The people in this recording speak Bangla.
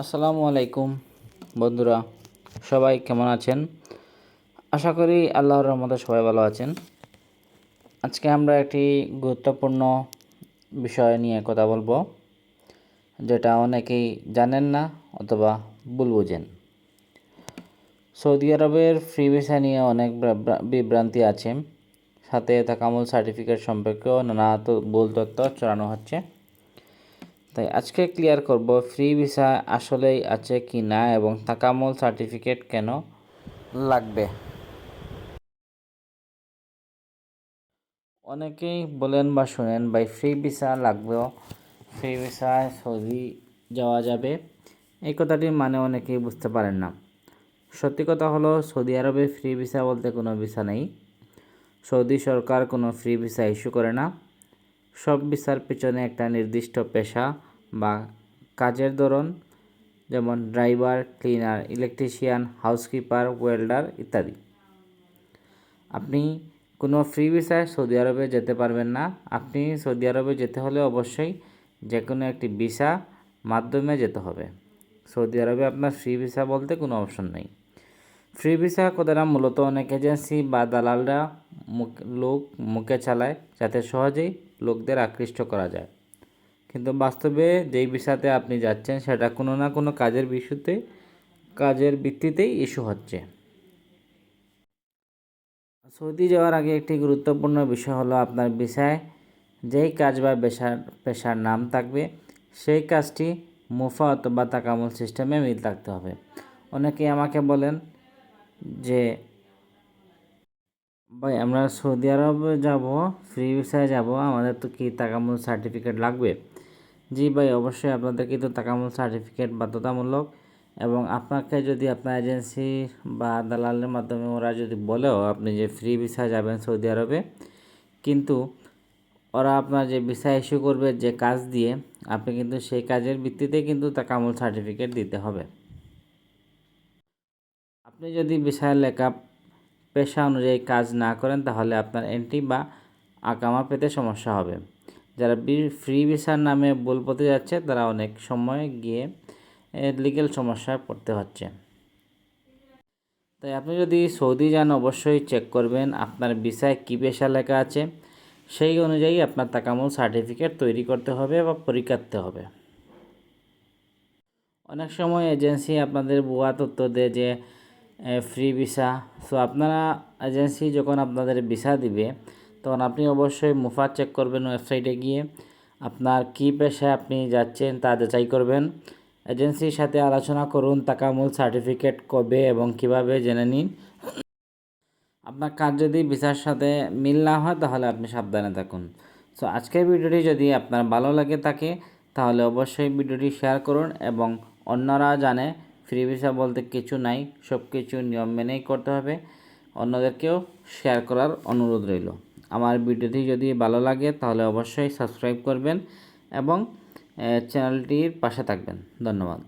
আসসালামু আলাইকুম, বন্ধুরা, সবাই কেমন আছেন? আশা করি আল্লাহর রহমতে সবাই ভালো আছেন। আজকে আমরা একটি গুরুত্বপূর্ণ বিষয় নিয়ে কথা বলব, যেটা অনেকেই জানেন না অথবা ভুল বুঝেন। সৌদি আরবের ফ্রি ভিসা নিয়ে অনেক বিভ্রান্তি আছে। সাথে তাকামুল সার্টিফিকেট সম্পর্কেও নানা ভুল তথ্য চড়ানো হচ্ছে। তাই আজকে ক্লিয়ার করব ফ্রি ভিসা আসলেই আছে কি না এবং তাকামল সার্টিফিকেট কেন লাগবে? অনেকেই বলেন বা শুনেন, ভাই ফ্রি ভিসা লাগবেও ফ্রি ভিসায় সৌদি যাওয়া যাবে। এই কথাটির মানে অনেকেই বুঝতে পারেন না। সত্যি কথা হলো, সৌদি আরবে ফ্রি ভিসা বলতে কোনো ভিসা নেই। সৌদি সরকার কোনো ফ্রি ভিসা ইস্যু করে না। সব ভিসার পিছনে একটা নির্দিষ্ট পেশা। বা কাজের ধরন, যেমন driver, cleaner, electrician, housekeeper, welder ইত্যাদি। আপনি কোনো ফ্রি ভিসায় সৌদি আরবে যেতে পারবেন না। আপনি সৌদি আরবে যেতে হলে অবশ্যই যে কোনো একটি ভিসা মাধ্যমে যেতে হবে। সৌদি আরবে আপনার ফ্রি ভিসা বলতে কোনো অপশন নেই। ফ্রি ভিসা কথাটা মূলত অনেক এজেন্সি বা দালালরা লোক মুখে চালায়, যাতে সহজেই লোকদের আকৃষ্ট করা যায়। কিন্তু বাস্তবে যেই ভিসাতে আপনি যাচ্ছেন, সেটা কোনো না কোনো কাজের বিষয়তে কাজের ভিত্তিতেই ইস্যু হচ্ছে। সৌদি যাওয়ার আগে একটি গুরুত্বপূর্ণ বিষয় হলো আপনার ভিসায় যেই কাজ বা পেশার পেশার নাম থাকবে, সেই কাজটি মুফা অথবা তাকামুল সিস্টেমে মিল থাকতে হবে। অনেকেই আমাকে বলেন যে, ভাই, আমরা সৌদি আরবে যাব, ফ্রি ভিসায় যাব, আমাদের তো কি তাকামুল সার্টিফিকেট লাগবে? জি ভাই, অবশ্যই আপনাদের কিন্তু তাকামুল সার্টিফিকেট বাধ্যতামূলক এবং আপনাকে যদি আপনার এজেন্সি বা দালালের মাধ্যমে ওরা যদি বলেও আপনি যে ফ্রি ভিসা যাবেন সৌদি আরবে, কিন্তু ওরা আপনার যে ভিসা ইস্যু করবে, যে কাজ দিয়ে, আপনি কিন্তু সেই কাজের ভিত্তিতে কিন্তু তাকামুল সার্টিফিকেট দিতে হবে। আপনি যদি ভিসায় লেখা পেশা অনুযায়ী কাজ না করেন, তাহলে আপনার এন্ট্রি বা আকামা পেতে সমস্যা হবে। যারা ফ্রি ভিসার নামে ভুল পথে যাচ্ছে, তারা অনেক সময় গিয়ে লিগেল সমস্যায় পড়তে হচ্ছে। তাই আপনি যদি সৌদি যান, অবশ্যই চেক করবেন আপনার ভিসায় কী পেশা লেখা আছে। সেই অনুযায়ী আপনার তাকামুল সার্টিফিকেট তৈরি করতে হবে বা পরীক্ষাতে হবে। অনেক সময় এজেন্সি আপনাদের ভুয়া তথ্য দেয় যে ফ্রি ভিসা সো আপনারা এজেন্সি যখন আপনাদের ভিসা দিবে তখন আপনি অবশ্যই মুফা চেক করবেন ওয়েবসাইটে গিয়ে। আপনার কী পেশায় আপনি যাচ্ছেন তা যাচাই করবেন। এজেন্সির সাথে আলোচনা করুন, তাকামূল সার্টিফিকেট কবে এবং কীভাবে জেনে নিন। আপনার কাজ যদি ভিসার সাথে মিল না হয়, তাহলে আপনি সাবধানে থাকুন। সো আজকের ভিডিওটি যদি আপনার ভালো লাগে থাকে, তাহলে অবশ্যই ভিডিওটি শেয়ার করুন এবং অন্যরা জানে ফ্রি ভিসা বলতে কিছু নাই সব কিছু নিয়ম মেনেই করতে হবে। অন্যদেরকেও শেয়ার করার অনুরোধ রইল। আমার ভিডিওটি যদি ভালো লাগে তাহলে অবশ্যই সাবস্ক্রাইব করবেন এবং চ্যানেলটির পাশে থাকবেন। ধন্যবাদ।